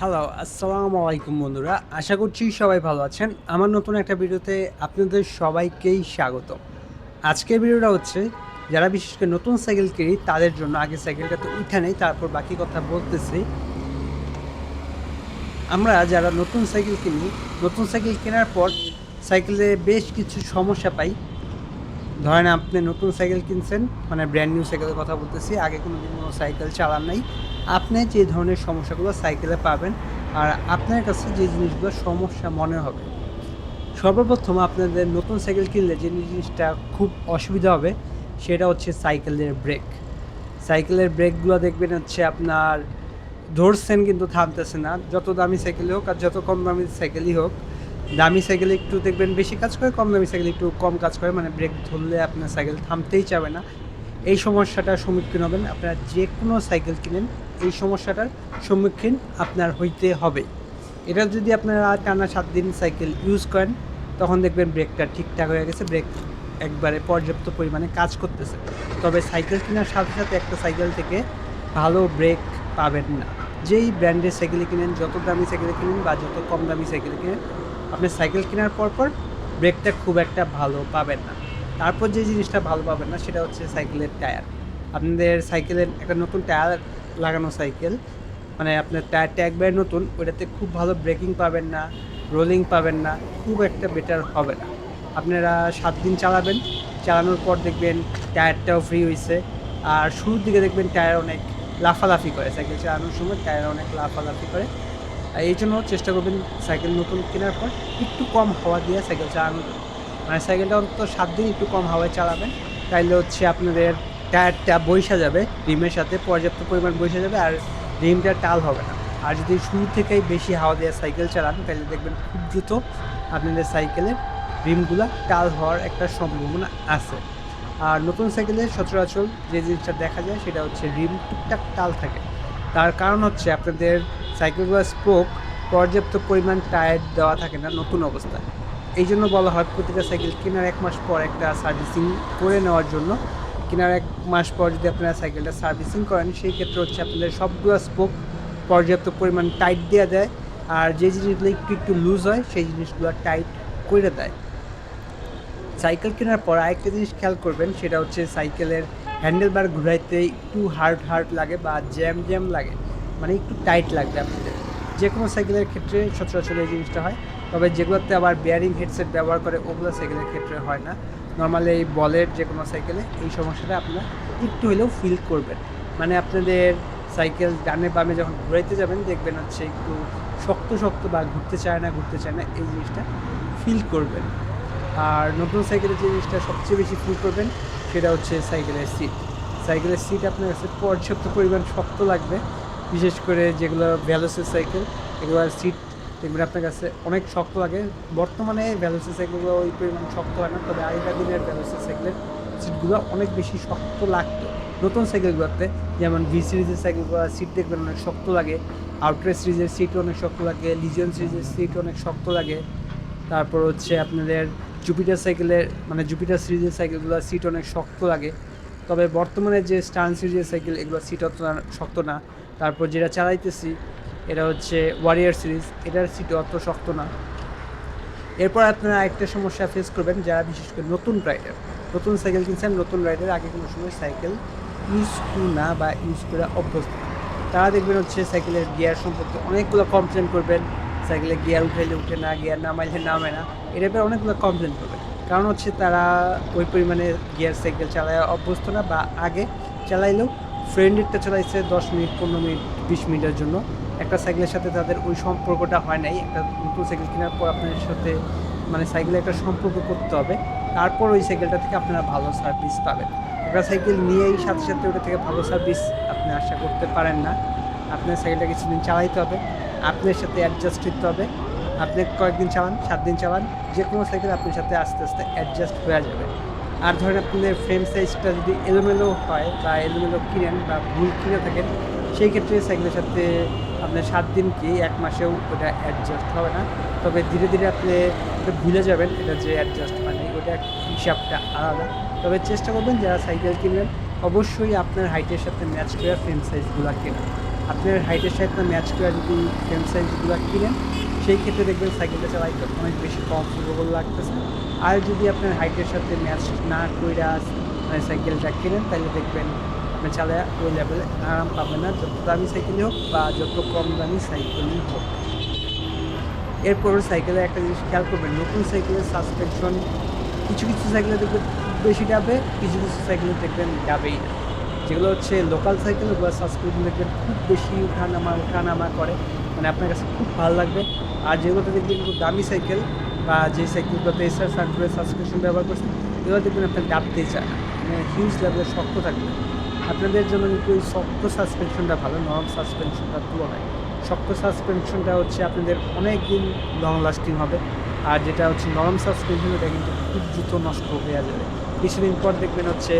Hello আসসালামু আলাইকুম বন্ধুরা। আশা করছি সবাই ভালো আছেন। আমার নতুন একটা ভিডিওতে আপনাদের সবাইকেই স্বাগত। আজকের ভিডিওটা হচ্ছে, যারা বিশেষ করে নতুন সাইকেল কিনি, তাদের জন্য। আগে সাইকেলটা তো উঠে নেই, তারপর বাকি কথা বলতেছি। আমরা যারা নতুন সাইকেল কিনি, নতুন সাইকেল কেনার পর সাইকেলে বেশ কিছু সমস্যা পাই। ধরেন আপনি নতুন সাইকেল কিনছেন মানে ব্র্যান্ড নিউ সাইকেলের কথা বলতেছি, আগে কোনো দিন কোনো সাইকেল চালান নাই। আপনি যে ধরনের সমস্যাগুলো সাইকেলে পাবেন, আর আপনার কাছে যে জিনিসগুলো সমস্যা মনে হবে, সর্বপ্রথম আপনাদের নতুন সাইকেল কিনলে যে জিনিসটা খুব অসুবিধা হবে, সেটা হচ্ছে সাইকেলের ব্রেক সাইকেলের ব্রেকগুলো দেখবেন হচ্ছে আপনার ধরছেন কিন্তু থামতেছে না, যত দামি সাইকেলই হোক আর যত কম দামি সাইকেলই হোক। দামি সাইকেল একটু দেখবেন, বেশি কাজ করে, কম দামি সাইকেল একটু কম কাজ করে মানে ব্রেক ধরলে আপনার সাইকেল থামতেই চাবে না। এই সমস্যাটার সম্মুখীন হবেন, আপনারা যে কোনো সাইকেল কিনেন, এই সমস্যাটার সম্মুখীন আপনার হইতে হবে। এটা যদি আপনারা টানা সাত দিন সাইকেল ইউজ করেন, তখন দেখবেন ব্রেকটা ঠিকঠাক হয়ে গেছে, ব্রেক একবারে পর্যাপ্ত পরিমাণে কাজ করতেছে। তবে সাইকেল কেনার সাথে সাথে একটা সাইকেল থেকে ভালো ব্রেক পাবেন না। যেই ব্র্যান্ডের সাইকেল কিনেন, যত দামি সাইকেল কিনেন বা যত কম দামি সাইকেল কিনেন আপনি সাইকেল কেনার পর পর ব্রেকটা খুব একটা ভালো পাবেন না। তারপর যে জিনিসটা ভালো পাবেন না, সেটা হচ্ছে সাইকেলের টায়ার। আপনাদের সাইকেলের একটা নতুন টায়ার লাগানো সাইকেল মানে আপনার টায়ারটা একবারে নতুন ওইটাতে খুব ভালো ব্রেকিং পাবেন না, রোলিং পাবেন না, খুব একটা বেটার হবে না। আপনারা সাত দিন চালাবেন, চালানোর পর দেখবেন টায়ারটাও ফ্রি হয়েছে আর শুরুর দিকে দেখবেন টায়ার অনেক লাফালাফি করে, সাইকেল চালানোর সময় টায়ার অনেক লাফালাফি করে। এই জন্য চেষ্টা করবেন সাইকেল নতুন কেনার পর একটু কম হাওয়া দিয়ে সাইকেল জন্য। মানে সাইকেলটা অন্তত সাত দিন একটু কম হাওয়ায় চালাবেন। তাইলে হচ্ছে আপনাদের টায়ারটা বৈশা যাবে, রিমের সাথে পর্যাপ্ত পরিমাণ বৈশা যাবে আর রিমটা টাল হবে না। আর যদি শুরু থেকেই বেশি হাওয়া দেওয়া সাইকেল চালান তাহলে দেখবেন খুব দ্রুত আপনাদের সাইকেলের রিমগুলা টাল হওয়ার একটা সম্ভাবনা আছে। আর নতুন সাইকেলে সচরাচর যে জিনিসটা দেখা যায়, সেটা হচ্ছে রিম টুকটাক টাল থাকে। তার কারণ হচ্ছে আপনাদের সাইকেলগুলোর স্পোক পর্যাপ্ত পরিমাণ টায়ার দেওয়া থাকে না, নতুন অবস্থায়। এই জন্য বলা হয় প্রতিটা সাইকেল কেনার এক মাস পর একটা সার্ভিসিং করে নেওয়ার জন্য। কেনার এক মাস পর যদি আপনারা সাইকেলটা সার্ভিসিং করেন, সেই ক্ষেত্রে হচ্ছে আপনাদের সবগুলো স্পোক পর্যাপ্ত পরিমাণ টাইট দেওয়া দেয় আর যে জিনিসগুলো একটু একটু লুজ হয়, সেই জিনিসগুলো টাইট করে দেয়। সাইকেল কেনার পর আরেকটা জিনিস খেয়াল করবেন, সেটা হচ্ছে সাইকেলের হ্যান্ডেল বার ঘুরাইতে একটু হার্ড হার্ড লাগে বা জ্যাম জ্যাম লাগে। মানে একটু টাইট লাগবে আপনাদের। যে কোনো সাইকেলের ক্ষেত্রে সচরাচর এই জিনিসটা হয়। তবে যেগুলোতে আবার বেয়ারিং হেডসেট ব্যবহার করে, ওগুলো সাইকেলের ক্ষেত্রে হয় না। নর্মালি এই বলের যে কোনো সাইকেলে এই সমস্যাটা আপনারা একটু হলেও ফিল করবেন। মানে আপনাদের সাইকেল ডানে বামে যখন ঘুরাইতে যাবেন, দেখবেন হচ্ছে একটু শক্ত শক্ত বা ঘুরতে চায় না, ঘুরতে চায় না, এই জিনিসটা ফিল করবেন। আর নতুন সাইকেলের যে জিনিসটা সবচেয়ে বেশি ফিল করবেন, সেটা হচ্ছে সাইকেলের সিট সাইকেলের সিট আপনার কাছে পর্যাপ্ত পরিমাণ শক্ত লাগবে। বিশেষ করে যেগুলো ভ্যালোসের সাইকেল এগুলোর সিট দেখবেন আপনার কাছে অনেক শক্ত লাগে। বর্তমানে ভ্যালোসের সাইকেলগুলো ওই পরিমাণ শক্ত হয় না, তবে আগেকার দিনের ভ্যালোসের সাইকেলের সিটগুলো অনেক বেশি শক্ত লাগতো। নতুন সাইকেলগুলোতে যেমন ভি সিরিজের সাইকেলগুলো সিট দেখবেন অনেক শক্ত লাগে আউটরে সিরিজের সিট অনেক শক্ত লাগে লিজিয়ন সিরিজের সিট অনেক শক্ত লাগে। তারপর হচ্ছে আপনাদের জুপিটার সাইকেলের মানে জুপিটার সিরিজের সাইকেলগুলো সিট অনেক শক্ত লাগে। তবে বর্তমানে যে স্টার্ন সিরিজের সাইকেল এগুলো সিট অত শক্ত না। তারপর যেটা চালাইতেছি, এটা হচ্ছে ওয়ারিয়ার সিরিজ এটার সিট অত শক্ত না এরপর আপনারা একটা সমস্যা ফেস করবেন, যারা বিশেষ করে নতুন রাইডার নতুন সাইকেল কিনছেন, নতুন রাইডার আগে কোনো সময় সাইকেল ইউজ না বা ইউজ করে অভ্যস্ত। তারা দেখবেন হচ্ছে সাইকেলের গিয়ার সম্পর্কে অনেকগুলো কমপ্লেন করবেন সাইকেলে গিয়ার উঠাইলে উঠে না গিয়ার নামাইলে নামে না এর ব্যাপারে অনেকগুলো কমপ্লেন করবেন কারণ হচ্ছে তারা ওই পরিমাণে গিয়ার সাইকেল চালায় অভ্যস্ত না বা আগে চালাইলেও ফ্রেন্ডেরটা চালাইছে দশ মিনিট, পনেরো মিনিট, বিশ মিনিটের জন্য। একটা সাইকেলের সাথে তাদের ওই সম্পর্কটা হয় নাই। একটা নতুন সাইকেল কেনার পর আপনার সাথে মানে সাইকেলে একটা সম্পর্ক করতে হবে। তারপর ওই সাইকেলটা থেকে আপনারা ভালো সার্ভিস পাবেন। একটা সাইকেল নিয়েই সাথে সাথে ওটা থেকে ভালো সার্ভিস আপনি আশা করতে পারেন না। আপনার সাইকেলটা কিছুদিন চালাইতে হবে। আপনার সাথে অ্যাডজাস্ট করতে হবে। আপনি কয়েকদিন চালান, সাত দিন চালান যে কোনো সাইকেল আপনার সাথে আস্তে আস্তে অ্যাডজাস্ট হয়ে যাবে। আর ধরেন আপনাদের ফ্রেম সাইজটা যদি এলোমেলো হয় বা এলোমেলো কিনেন বা ভুল কিনে থাকেন, সেই ক্ষেত্রে সাইকেলের সাথে আপনার সাত দিন কি এক মাসেও ওটা অ্যাডজাস্ট হবে না। তবে ধীরে ধীরে আপনি ভুলে যাবেন, এটা যে অ্যাডজাস্ট মানে ওটা হিসাবটা আলাদা। তবে চেষ্টা করবেন যারা সাইকেল কিনবেন, অবশ্যই আপনার হাইটের সাথে ম্যাচ করে ফ্রেম সাইজগুলো কেনা আপনার হাইটের সাথে ম্যাচ করে যদি ফ্রেম সাইজগুলো কিনেন সেই ক্ষেত্রে দেখবেন সাইকেলটা চালাইতে অনেক বেশি কমফোর্টেবল লাগতেছে। আর যদি আপনার হাইটের সাথে ম্যাচ না কইরা মানে সাইকেলটা কেনেন, তাহলে দেখবেন আপনি চালায় ওই লেভেলে আরাম পাবেন না। যত দামি সাইকেলই হোক বা যত কম দামি সাইকেলই হোক। এরপর সাইকেলে একটা জিনিস খেয়াল করবেন, নতুন সাইকেলের সাসপেনশন কিছু কিছু সাইকেলে দেখবেন খুব বেশি ডাবে কিছু কিছু সাইকেলে দেখবেন ডাবেই না। যেগুলো হচ্ছে লোকাল সাইকেল ওগুলো সাসপেনশন দেখবেন খুব বেশি উঠানামা উঠানামা করে। মানে আপনার কাছে খুব ভালো লাগবে। আর যেগুলোতে দেখবেন একটু দামি সাইকেল বা যে সাইকেলগুলোতে এসআর সার্কুলের সাসপেনশন ব্যবহার করছেন, এগুলো দেখবেন আপনার ডাবতেই চায় মানে হিউজ লেভেলের শক্ত থাকবে। আপনাদের জন্য কিন্তু শক্ত সাসপেনশনটা ভালো নরম সাসপেনশনটার তুলনায়। শক্ত সাসপেনশনটা হচ্ছে আপনাদের অনেক দিন লং লাস্টিং হবে। আর যেটা হচ্ছে নরম সাসপেনশন ওটা কিন্তু খুব দ্রুত নষ্ট হয়ে যাবে। কিছুদিন পর দেখবেন হচ্ছে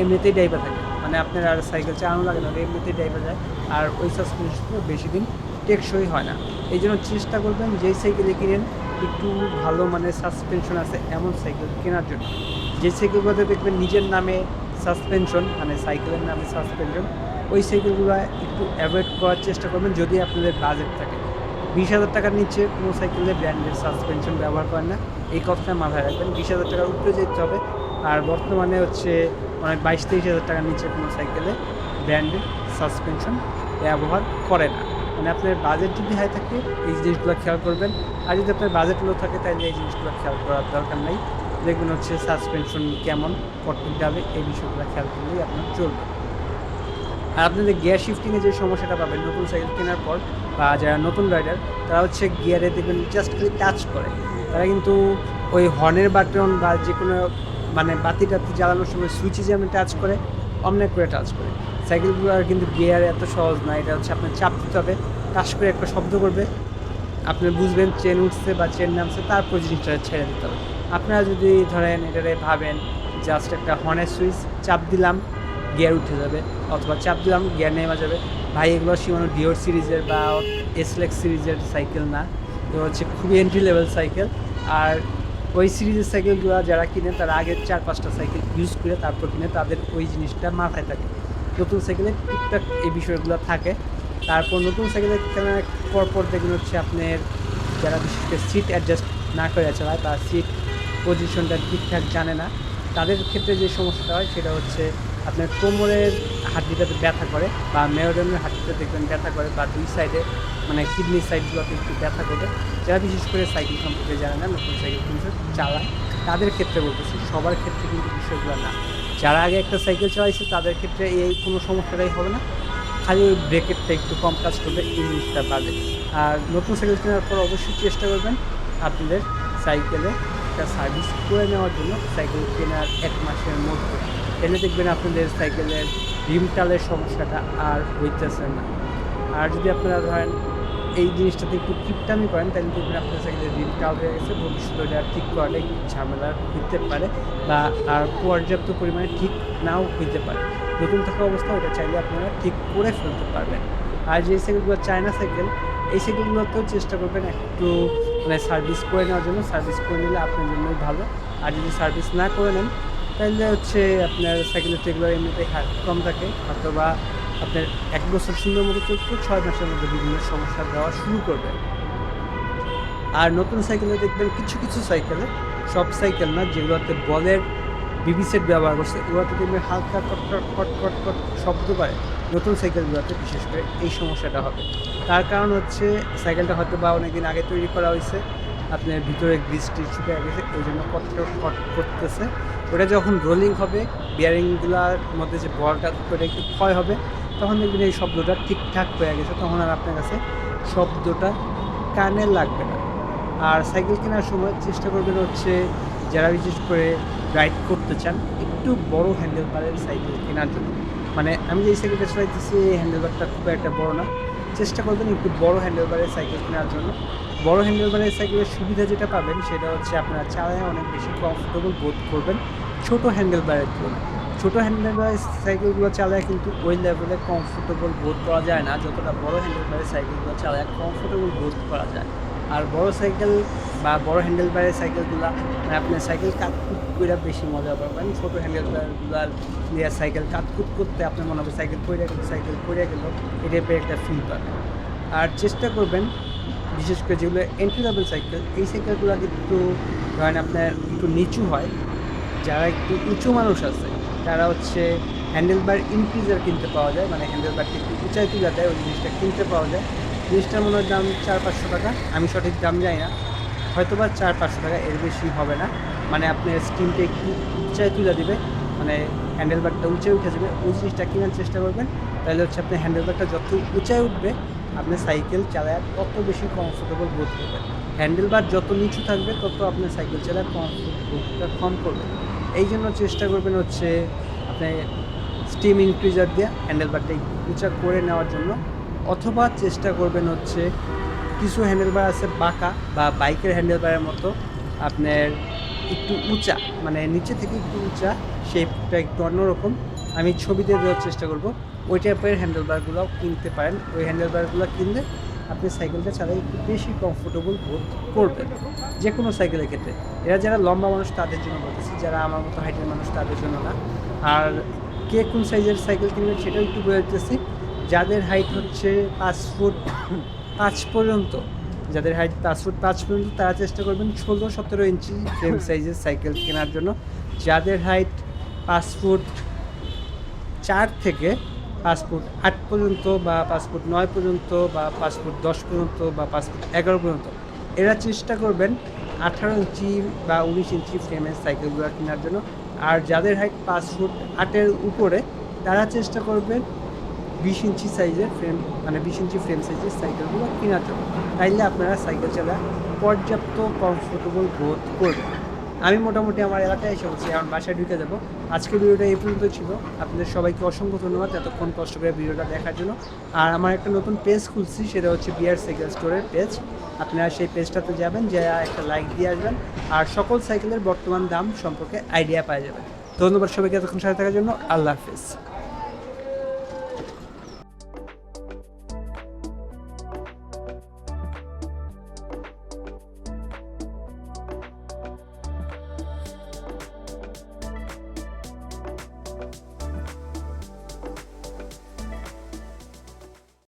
এমনিতেই ডাইভার থাকে। মানে আপনার আর সাইকেল চালানো লাগে না এমনিতেই ডাইভার যায়। আর ওই সাসপেনশনটা বেশি দিন টেকসই হয় না। এই জন্য চেষ্টা করবেন যেই সাইকেলে কিনেন, একটু ভালো মানে সাসপেনশন আছে এমন সাইকেল কেনার জন্য। যে সাইকেলগুলোতে দেখবেন নিজের নামে সাসপেনশন মানে সাইকেলের নামে সাসপেনশন ওই সাইকেলগুলো একটু অ্যাভয়েড করার চেষ্টা করবেন যদি আপনাদের বাজেট থাকে। বিশ হাজার টাকার নিচে কোনো সাইকেলে ব্র্যান্ডের সাসপেনশন ব্যবহার করেন না। এই কথাটা মাথায় রাখবেন। বিশ হাজার টাকার উপরে যেতে হবে। আর বর্তমানে হচ্ছে অনেক বাইশ তেইশ হাজার টাকার নিচে কোনো সাইকেলে ব্র্যান্ডের সাসপেনশন ব্যবহার করে না। মানে আপনার বাজেট যদি হাই থাকে, এই জিনিসগুলো খেয়াল করবেন। আর যদি আপনার বাজেট লো থাকে, তাহলে এই জিনিসগুলো খেয়াল করার দরকার নাই। দেখবেন হচ্ছে সাসপেনশন কেমন, কতটুকু যাবে, এই বিষয়গুলো খেয়াল করলেই আপনার চলবে। আর আপনাদের গিয়ার শিফটিংয়ে যে সমস্যাটা পাবেন, নতুন সাইকেল কেনার পর বা যারা নতুন রাইডার তারা হচ্ছে গিয়ারে দেখবেন জাস্ট খালি টাচ করে। তারা কিন্তু ওই হর্নের বাটন বা যে কোনো মানে বাতি টাতি জ্বালানোর সময় সুইচে যেমন টাচ করে, অমনে করে টাচ করে। সাইকেলগুলো আর কিন্তু গিয়ার এত সহজ না, এটা হচ্ছে আপনার চাপ দিতে হবে। টাচ করে একটা শব্দ করবে। আপনি বুঝবেন চেন উঠছে বা চেন নামছে, তারপর জিনিসটা ছেড়ে দিতে হবে। আপনারা যদি ধরেন এটারে ভাবেন, জাস্ট একটা হর্নের সুইচ চাপ দিলাম, গিয়ার উঠে যাবে, অথবা, চাপ দিলাম, গিয়ার নেমে যাবে। ভাই, এগুলো সীমানো ডিওর সিরিজের বা এসলেক্স সিরিজের সাইকেল না। এগুলো হচ্ছে খুবই এন্ট্রি লেভেল সাইকেল। আর ওই সিরিজের সাইকেলগুলো যারা কিনে, তারা আগের চার, পাঁচটা সাইকেল ইউজ করে তারপর কিনে, তাদের ওই জিনিসটা মাথায় থাকে। নতুন সাইকেলে টুকটাক এই বিষয়গুলো থাকে। তারপর নতুন সাইকেলে কেনার পরপর পর দেখবেন হচ্ছে আপনার যারা বিশেষ করে সিট অ্যাডজাস্ট না করে চালায় বা সিট পজিশনটা ঠিকঠাক জানে না, তাদের ক্ষেত্রে যে সমস্যাটা হয় সেটা হচ্ছে আপনার কোমরের হাড্ডিটাতে ব্যথা করে বা মেরুদণ্ডের হাড্ডিটা দেখবেন ব্যথা করে বা দুই সাইডে মানে কিডনি সাইডগুলোতে একটু ব্যথা করে। যারা বিশেষ করে সাইকেল সম্পর্কে জানে না, নতুন সাইকেল কিনছে চালায়, তাদের ক্ষেত্রে বলতেছি, সবার ক্ষেত্রে কিন্তু বিষয়গুলো না। যারা আগে একটা সাইকেল চালাইছে, তাদের ক্ষেত্রে এই কোনো সমস্যাটাই হবে না। খালি ব্রেকেটটা একটু কম কাজ এই জিনিসটা বাদে আর নতুন সাইকেল কেনার পর অবশ্যই চেষ্টা করবেন আপনাদের সাইকেলে একটা সার্ভিস করে নেওয়ার জন্য সাইকেল কেনার এক মাসের মধ্যে। এলে দেখবেন আপনাদের সাইকেলের রিমটালের সমস্যাটা আর হইতেছে না। আর যদি আপনারা ধরেন এই জিনিসটাতে একটু কিপটামি করেন, তাহলে দেখবেন আপনার সাইকেলের রিমটাল হয়ে গেছে, ভবিষ্যতে ওটা ঠিক করাটা একটু ঝামেলা হইতে পারে বা আর পর্যাপ্ত পরিমাণে ঠিক নাও হইতে পারে। নতুন থাকা অবস্থা, ওটা চাইলে আপনারা ঠিক করে ফেলতে পারবেন। আর যে সাইকেলগুলো চায়না সাইকেল এই সাইকেলগুলোতেও চেষ্টা করবেন একটু মানে সার্ভিস করে নেওয়ার জন্য। সার্ভিস করে নিলে আপনার জন্যই ভালো। আর যদি সার্ভিস না করে নেন, তাহলে হচ্ছে আপনার সাইকেলের রেগুলার এমনিতে হাত কম থাকে। অথবা আপনার এক বছর সুন্দর মতো চলতে ছয় মাসের মধ্যে বিভিন্ন সমস্যা দেওয়া শুরু করবে আর নতুন সাইকেলে দেখবেন কিছু কিছু সাইকেলে সব সাইকেল না, যেগুলোতে বলের বিবি সেট ব্যবহার করছে। এগুলোতে দেখবেন হালকা কট কট কট শব্দ করে নতুন সাইকেলগুলোতে বিশেষ করে এই সমস্যাটা হবে। তার কারণ হচ্ছে সাইকেলটা হয়তো বা অনেকদিন আগে তৈরি করা হয়েছে, আপনার ভিতরে গ্রিসটি শুকিয়ে গেছে ওই জন্য কট কট করতেছে। ওটা যখন রোলিং হবে বিয়ারিংগুলোর মধ্যে যে বলটা, ওটা একটু ক্ষয় হবে, তখন দেখবেন এই শব্দটা ঠিকঠাক হয়ে গেছে, তখন আর আপনার কাছে শব্দটা কানে লাগবে না। আর সাইকেল কেনার সময় চেষ্টা করবেন হচ্ছে, যারা বিশেষ করে রাইড করতে চান, একটু বড় হ্যান্ডেল বারের সাইকেল কেনার জন্য। মানে আমি যে সাইকেলটা চালাইতেছি এই হ্যান্ডেলবারটা খুব একটা বড় না। চেষ্টা করবেন একটু বড় হ্যান্ডেলবারের সাইকেল কেনার জন্য। বড় হ্যান্ডেলবারের সাইকেলের সুবিধা যেটা পাবেন, সেটা হচ্ছে আপনারা চালায় অনেক বেশি কমফোর্টেবল বোধ করবেন ছোট হ্যান্ডেলবারের তুলনায়। ছোটো হ্যান্ডেলবারের সাইকেলগুলো চালায় কিন্তু ওই লেভেলে কমফোর্টেবল বোধ করা যায় না, যতটা বড় হ্যান্ডেলবারের সাইকেলগুলো চালায় কমফোর্টেবল বোধ করা যায় আর বড় সাইকেল বা বড় হ্যান্ডেল বারের সাইকেলগুলো মানে আপনার সাইকেল কাটকুট করে বেশি মজা পাবেন। ছোটো হ্যান্ডেল বারগুলার দিয়ে সাইকেল কাটকুট করতে আপনার মনে হবে সাইকেল পড়ে গেল, সাইকেল পড়ে গেল, এটা পেয়ে একটা ফিল পাবেন। আর চেষ্টা করবেন, বিশেষ করে যেগুলো এন্ট্রি লেভেল সাইকেল, এই সাইকেলগুলো কিন্তু ধরেন আপনার একটু নিচু হয়। যারা একটু উঁচু মানুষ আছে, তারা হচ্ছে হ্যান্ডেল বার ইনক্রিজার কিনতে পাওয়া যায় মানে হ্যান্ডেল বারটি একটু উঁচাই তুলে দেয়, ওই জিনিসটা কিনতে পাওয়া যায়। জিনিসটার মনে হয় দাম চার পাঁচশো টাকা। আমি সঠিক দাম জানি না। হয়তো বা চার পাঁচশো টাকা, এর বেশি হবে না। মানে আপনার স্ক্রিনটা একটু উঁচাই তুলে দেবে। মানে হ্যান্ডেল বারটা উঁচে উঠে যাবে। ওই জিনিসটা কেনার চেষ্টা করবেন। তাহলে হচ্ছে আপনার হ্যান্ডেল বারটা যত উঁচায় উঠবে আপনি সাইকেল চালায় তত বেশি কমফোর্টেবল বোধ করবেন হ্যান্ডেল বার যত নিচু থাকবে, তত আপনার সাইকেল চালায় কমফোর্টটা কম করবে। এই জন্য চেষ্টা করবেন হচ্ছে আপনি স্টিম ইনক্রিজার দিয়ে হ্যান্ডেল বারটা উঁচা করে নেওয়ার জন্য। অথবা চেষ্টা করবেন হচ্ছে কিছু হ্যান্ডেলবার আছে বাঁকা বা বাইকের হ্যান্ডেলবারের মতো আপনার একটু উঁচা মানে নিচে থেকে একটু উঁচা শেপটা একটু অন্যরকম। আমি ছবিতে দেওয়ার চেষ্টা করব। ওই টাইপের হ্যান্ডেল বারগুলোও কিনতে পারেন। ওই হ্যান্ডেলবারগুলো কিনলে আপনি সাইকেলটা চালাই একটু বেশি কমফোর্টেবল বোধ করবেন। যে কোনো সাইকেলের ক্ষেত্রে। এরা যারা লম্বা মানুষ, তাদের জন্য বলতেছি, যারা আমার মতো হাইটের মানুষ, তাদের জন্য না। আর কে কোন সাইজের সাইকেল কিনবেন, সেটাও একটু বলে দিতেছি। যাদের হাইট হচ্ছে পাঁচ ফুট পাঁচ পর্যন্ত, যাদের হাইট পাঁচ ফুট পাঁচ পর্যন্ত, তারা চেষ্টা করবেন ষোলো সতেরো ইঞ্চি ফ্রেম সাইজের সাইকেল কেনার জন্য। যাদের হাইট পাঁচ ফুট চার থেকে পাঁচ ফুট আট পর্যন্ত বা পাঁচ ফুট নয় পর্যন্ত বা পাঁচ ফুট দশ পর্যন্ত বা পাঁচ ফুট এগারো পর্যন্ত, এরা চেষ্টা করবেন আঠারো ইঞ্চি বা উনিশ ইঞ্চি ফ্রেমের সাইকেলগুলো কেনার জন্য। আর যাদের হাইট পাঁচ ফুট আটের উপরে, তারা চেষ্টা করবেন বিশ ইঞ্চি সাইজের ফ্রেম মানে বিশ ইঞ্চি ফ্রেম সাইজের সাইকেলগুলো কেনার জন্য তাইলে আপনারা সাইকেল চালা, পর্যাপ্ত কমফোর্টেবল বোধ করবেন। আমি মোটামুটি আমার এলাকায় এসে বলছি এখন বাসায় ঢুকে যাব। আজকের ভিডিওটা এই পর্যন্ত ছিল। আপনাদের সবাইকে অসংখ্য ধন্যবাদ এতক্ষণ কষ্ট করে ভিডিওটা দেখার জন্য। আর আমার একটা নতুন পেজ খুলছি, সেটা হচ্ছে বিয়ার সাইকেল স্টোরের পেজ আপনারা সেই পেজটাতে যাবেন, যে একটা লাইক দিয়ে আসবেন। আর সকল সাইকেলের বর্তমান দাম সম্পর্কে আইডিয়া পাওয়া যাবে। ধন্যবাদ সবাইকে এতক্ষণ সাথে থাকার জন্য। আল্লাহ হাফিজ।